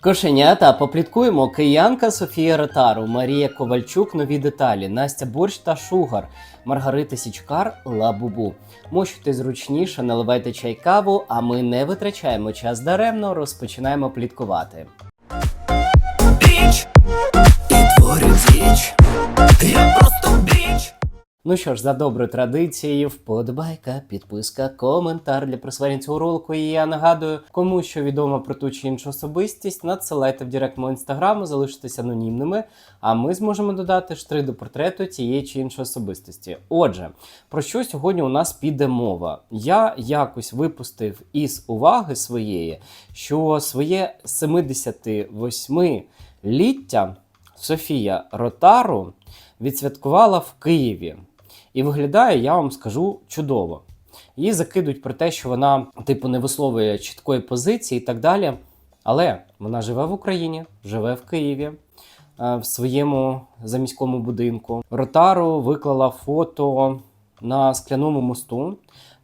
Кошенята, попліткуємо киянка Софія Ротару, Марія Ковальчук, нові деталі, Настя Борщ та Шугар, Маргарита Січкар, Лабубу. Мощуйте зручніше, наливайте чай каву, а ми не витрачаємо час даремно, розпочинаємо пліткувати. Біч і річ. Я просто. Ну що ж, за доброю традицією, вподобайка, підписка, коментар для присвоєння цього ролику. І я нагадую, кому що відомо про ту чи іншу особистість, надсилайте в директ мого інстаграму, залишитесь анонімними, а ми зможемо додати штри до портрету тієї чи іншої особистості. Отже, про що сьогодні у нас піде мова? Я якось випустив із уваги своєї, що своє 78-ліття Софія Ротару відсвяткувала в Києві. І виглядає, я вам скажу, чудово. Її закидують про те, що вона, типу, не висловлює чіткої позиції і так далі. Але вона живе в Україні, живе в Києві, е, в своєму заміському будинку. Ротару виклала фото на скляному мосту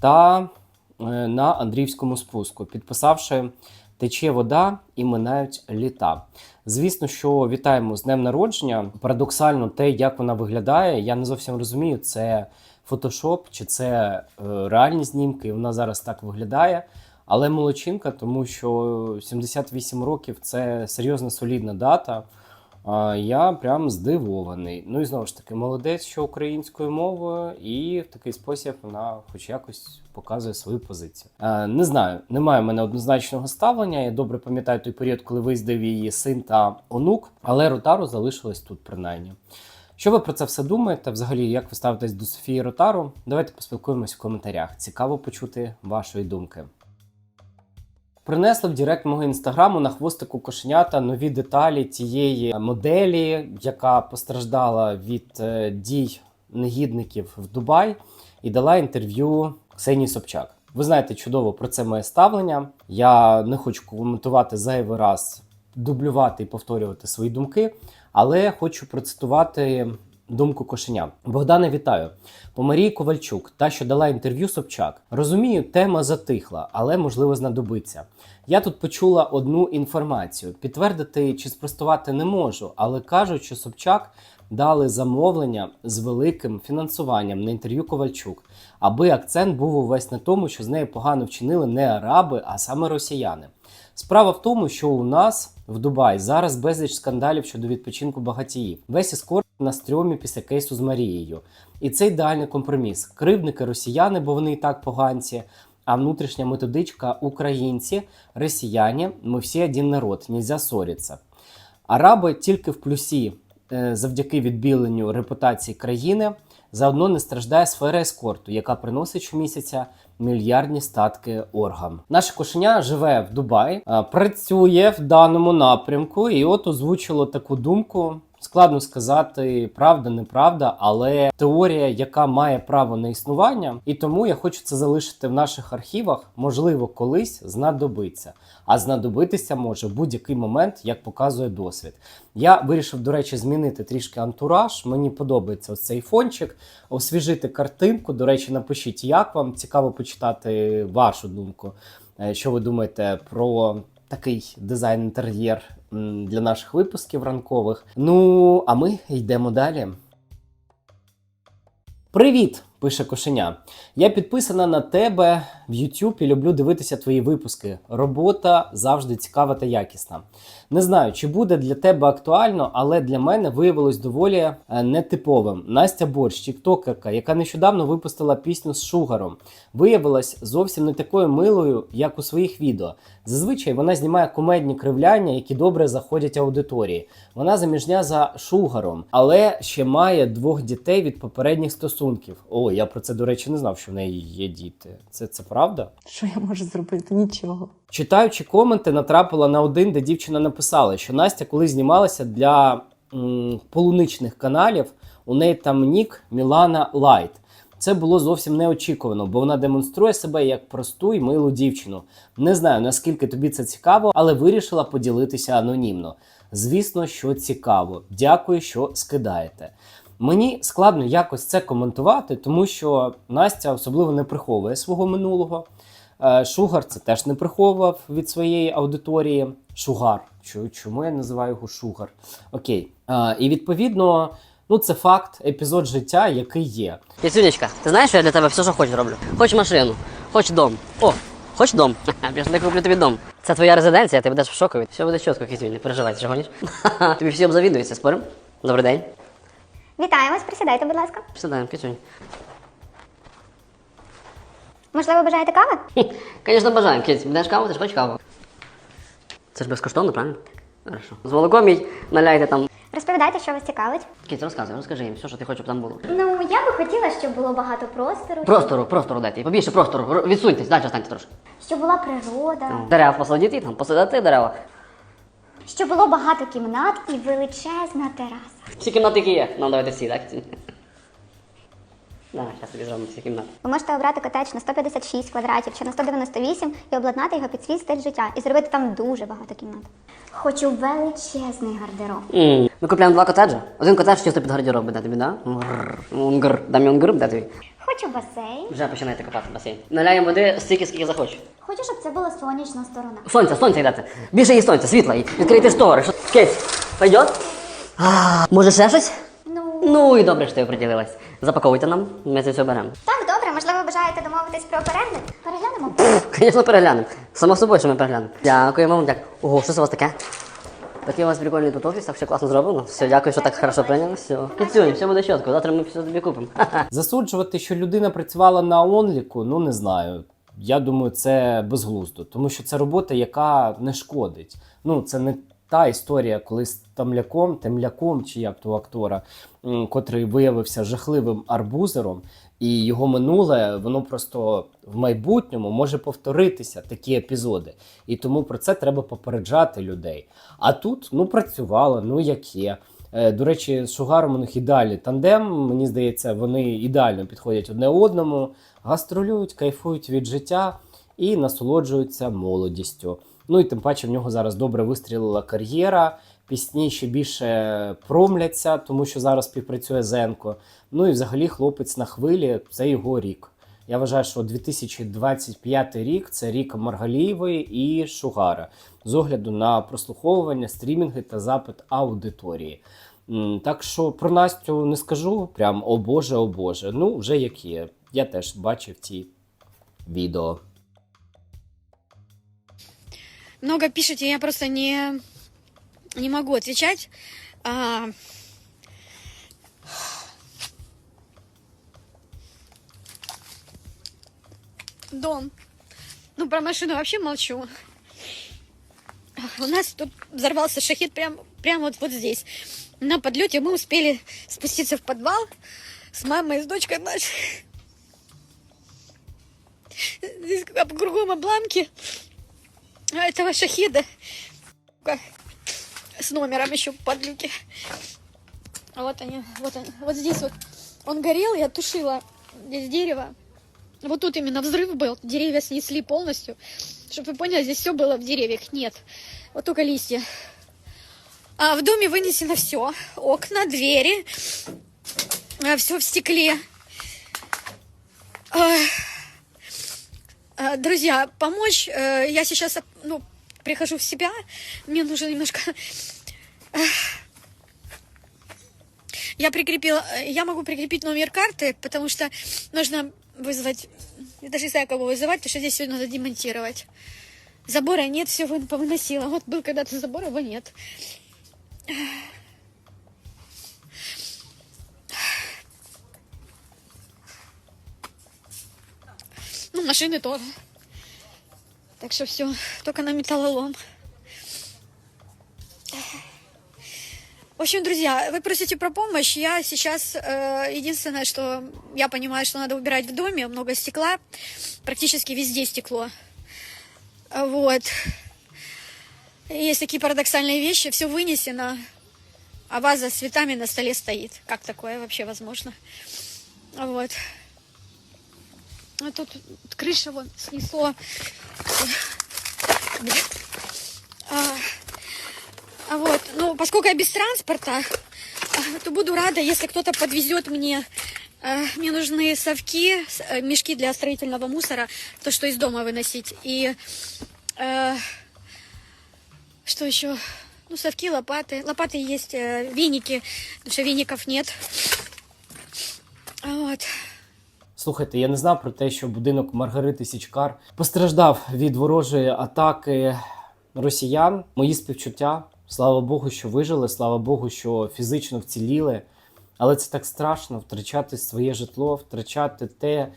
та е, на Андріївському спуску, підписавши Тече вода і минають літа. Звісно, що вітаємо з днем народження. Парадоксально, те, як вона виглядає, я не зовсім розумію, це фотошоп чи це е, реальні знімки. Вона зараз так виглядає. Але молодчинка, тому що 78 років це серйозна солідна дата. Я прям здивований. Ну і знову ж таки, молодець, що українською мовою, і в такий спосіб вона, хоч якось, показує свою позицію. Е, не знаю, немає в мене однозначного ставлення. Я добре пам'ятаю той період, коли виїздив її син та онук, але Ротару залишилась тут принаймні. Що ви про це все думаєте? Взагалі, як ви ставитесь до Софії Ротару? Давайте поспілкуємось в коментарях. Цікаво почути вашої думки. Принесли в Директ мого інстаграму на хвостику кошенята нові деталі тієї моделі, яка постраждала від е, дій негідників в Дубай, і дала інтерв'ю Ксенії Собчак. Ви знаєте чудово про це моє ставлення. Я не хочу коментувати зайвий раз, дублювати і повторювати свої думки, але хочу процитувати думку кошеня. Богдане, вітаю. По Марії Ковальчук, та, що дала інтерв'ю Собчак. Розумію, тема затихла, але можливо знадобиться. Я тут почула одну інформацію. Підтвердити чи спростувати не можу, але кажуть, що Собчак дали замовлення з великим фінансуванням на інтерв'ю Ковальчук, аби акцент був увесь на тому, що з нею погано вчинили не араби, а саме росіяни. Справа в тому, що у нас в Дубаї зараз безліч скандалів щодо відпочинку багатіїв. Весь ескорт на стрьомі після кейсу з Марією. І це ідеальний компроміс. Кривдники росіяни, бо вони і так поганці. А внутрішня методичка українці, росіяни, ми всі один народ, нельзя ссориться. Араби тільки в плюсі е, завдяки відбіленню репутації країни. Заодно не страждає сфера ескорту, яка приносить щомісяця мільярдні статки оргам. Наше кошеня живе в Дубаї, е, працює в даному напрямку, і от озвучило таку думку. Складно сказати, правда, неправда, але теорія, яка має право на існування, і тому я хочу це залишити в наших архівах. Можливо, колись знадобиться. А знадобитися може будь-який момент, як показує досвід. Я вирішив, до речі, змінити трішки антураж. Мені подобається цей фончик, освіжити картинку. До речі, напишіть, як вам цікаво почитати вашу думку. Е, Що ви думаєте про такий дизайн-інтер'єр м, для наших випусків ранкових? Ну, а ми йдемо далі. Привіт! Пише кошеня. Я підписана на тебе в YouTube і люблю дивитися твої випуски. Робота завжди цікава та якісна. Не знаю, чи буде для тебе актуально, але для мене виявилось доволі е, нетиповим. Настя Борщ, тіктокерка, яка нещодавно випустила пісню з Шугаром, виявилась зовсім не такою милою, як у своїх відео. Зазвичай вона знімає комедні кривляння, які добре заходять аудиторії. Вона заміжня за Шугаром, але ще має двох дітей від попередніх стосунків. О, я про це, до речі, не знав, що в неї є діти. Це, це правда? Що я можу зробити? Нічого. Читаючи коменти, натрапила на один, де дівчина написала, що Настя коли знімалася для м, полуничних каналів, у неї там нік Мілана Лайт. Це було зовсім неочікувано, бо вона демонструє себе як просту і милу дівчину. Не знаю наскільки тобі це цікаво, але вирішила поділитися анонімно. Звісно, що цікаво. Дякую, що скидаєте. Мені складно якось це коментувати, тому що Настя особливо не приховує свого минулого. Е, Шугар це теж не приховував від своєї аудиторії. Шугар. Чому я називаю його Шугар? Окей. І відповідно, ну це факт, епізод життя, який є. Кисюнечка, ти знаєш, що я для тебе все, що хочу роблю? Хоч машину, хоч дом. О, хоч дом. Пішли куплю тобі дом. Це твоя резиденція, ти будеш в шокові. Все буде чітко, Кисюнь, не переживай, ти що? Тобі всі обзавідуються, спорим? Добрий день. Вітаємось, присідайте, будь ласка. Сідаємо, Кисюнь. Можливо, бажаєте кави? Звісно, бажаємо, Кись. Будеш каву, ти ж хочеш каву. Це ж безкоштовно, правильно? Хорошо. З молоком їй наляйте там. Розповідайте, що вас цікавить. Кіць, розказуй, розкажи їм все, що ти хочеш, щоб там було. Ну, я би хотіла, щоб було багато простору, Простору, простору дайте. Побільше простору. Р- Відсуньтесь, далі останьте трошки. щоб була природа, Дерев посадити там, посадити дерева. Щоб було багато кімнат і величезна тераса. Всі кімнати, які є. Нам давайте всі, так? Зараз тобі зробимо всі кімнати. Ви можете обрати котедж на 156 квадратів чи на 198 і обладнати його під свій стиль життя і зробити там дуже багато кімнат. Хочу величезний гардероб. М. Ми купляємо два котеджі. Один котедж чисто під гардероб буде тобі, да? Мгр. Унгр. Дам я унгр, де тобі? Хочу басейн. Вже починаєте копати басейн. Наляємо води стільки, скільки захочеш. Хочу, щоб це була сонячна сторона. Сонця, сонця йдете. Більше їй сонця, світла. І відкрийте штори. Що... Кейс, пойдет? А, може ще щось? Ну Ну і добре, що ти оприділилась. Запаковуйте нам, ми це все беремо. так, добре, можливо, бажаєте домовитись про перегляд? Переглянемо. Звісно, переглянемо. Само собою, що ми переглянемо. Дякуємо вам, дякую. Ого, що це у вас таке? Такий у вас прикольний тут офіс, так все класно зроблено. Все, дякую, що так хорошо прийняли. Все. Кицюнь, все буде чітко. Завтра ми все тобі купимо. Засуджувати, що людина працювала на онліку, ну не знаю. Я думаю, це безглуздо, тому що це робота, яка не шкодить. Ну, це не та історія, коли з тамляком, темляком, чи як то у актора, котрий виявився жахливим арбузером, і його минуле, воно просто в майбутньому може повторитися такі епізоди. І тому про це треба попереджати людей. А тут ну працювало, ну як є. Е, До речі, з Шугаром у них ідеальний тандем. Мені здається, вони ідеально підходять одне одному, гастролюють, кайфують від життя і насолоджуються молодістю. Ну і тим паче в нього зараз добре вистрілила кар'єра. Пісні ще більше промляться, тому що зараз співпрацює Зенко. Ну і взагалі хлопець на хвилі це його рік. Я вважаю, що 2025 рік це рік Маргалієвої і Шугара з огляду на прослуховування, стрімінги та запит аудиторії. Так що про Настю не скажу прям о Боже, о Боже. Ну, вже як є. Я теж бачив ці відео. много пишете, я просто не, не могу отвечать. Дом. Ну, про машину вообще молчу. У нас тут взорвался шахет прям, прям вот, вот здесь. На подлете мы успели спуститься в подвал с мамой и с дочкой нашей. Здесь кругом обломки этого шахеда Сука. с номером еще под люки. Вот они, вот они, вот здесь вот он горел, я тушила здесь дерево. Вот тут именно взрыв был, деревья снесли полностью. Чтобы вы поняли, здесь все было в деревьях, нет. Вот только листья. А в доме вынесено все. Окна, двери, все в стекле. Ах. А, Друзья, помочь, э, я сейчас, ну, прихожу в себя, мне нужно немножко... Эх. Я прикрепила, я могу прикрепить номер карты, потому что нужно вызвать, я даже не знаю, кого вызывать, потому что здесь все надо демонтировать. Забора нет, все повыносила. Вот был когда-то забор, его нет. Ну, машины тоже. Так что все, только на металлолом. В общем, друзья, вы просите про помощь. Я сейчас э, единственное, что я понимаю, что надо убирать в доме, много стекла, практически везде стекло. Вот. Есть такие парадоксальные вещи, все вынесено, а ваза с цветами на столе стоит. Как такое вообще возможно? Вот. А тут крыша вон снесло. А, поскольку я без транспорта, а, то буду рада, если кто-то подвезет мне. А, Мне нужны совки, с- э, мешки для строительного мусора, то, что из дома выносить. И э, что еще? Ну, совки, лопаты. Лопаты есть, э, веники, потому что веников нет. Вот. Слухайте, я не знав про те, що будинок Маргарити Січкар постраждав від ворожої атаки росіян. Мої співчуття. Слава Богу, що вижили, слава Богу, що фізично вціліли. Але це так страшно втрачати своє житло, втрачати те,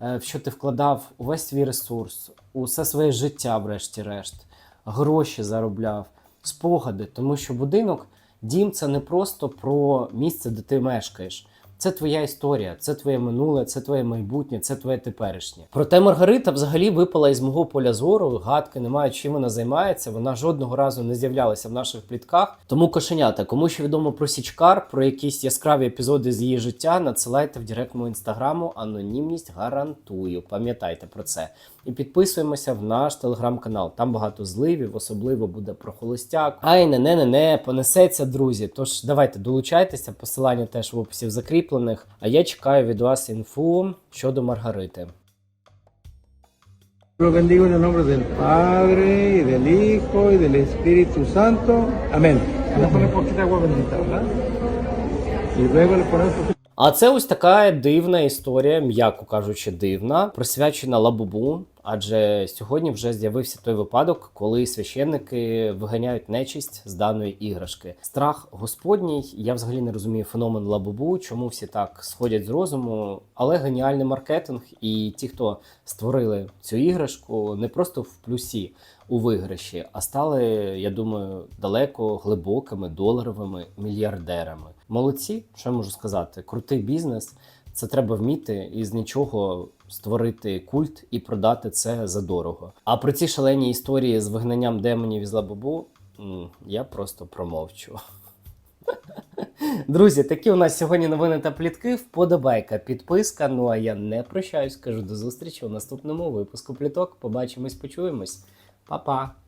е, в що ти вкладав увесь свій ресурс, усе своє життя, врешті-решт, гроші заробляв, спогади. Тому що будинок, дім це не просто про місце, де ти мешкаєш. Це твоя історія, це твоє минуле, це твоє майбутнє, це твоє теперішнє. Проте Маргарита взагалі випала із мого поля зору. Гадки немає, чим вона займається. Вона жодного разу не з'являлася в наших плітках. Тому кошенята, кому що відомо про Січкар, про якісь яскраві епізоди з її життя, надсилайте в директ мого інстаграму. Анонімність гарантую. Пам'ятайте про це. І підписуємося в наш телеграм-канал. Там багато зливів, особливо буде про холостяк. Ай, не не не не понесеться, друзі. Тож давайте долучайтеся. Посилання теж в описі в закріплених. А я чекаю від вас інфу щодо Маргарити. Lo bendigo en el nombre del Padre, y del Hijo, y del Espíritu Santo. Amén. Le pone poquita agua bendita, ¿verdad? Y luego le ponemos poquito А це ось така дивна історія, м'яко кажучи, дивна, присвячена Лабубу. Адже сьогодні вже з'явився той випадок, коли священники виганяють нечисть з даної іграшки. Страх господній. Я взагалі не розумію феномен Лабубу, чому всі так сходять з розуму. Але геніальний маркетинг, і ті, хто створили цю іграшку, не просто в плюсі у виграші, а стали, я думаю, далеко глибокими доларовими мільярдерами. Молодці, що я можу сказати? Крутий бізнес. Це треба вміти і з нічого створити культ і продати це за дорого. А про ці шалені історії з вигнанням демонів із лабубу м, я просто промовчу. Друзі, такі у нас сьогодні новини та плітки. Вподобайка, підписка. Ну а я не прощаюсь. Кажу до зустрічі у наступному випуску пліток. Побачимось, почуємось. Па-па!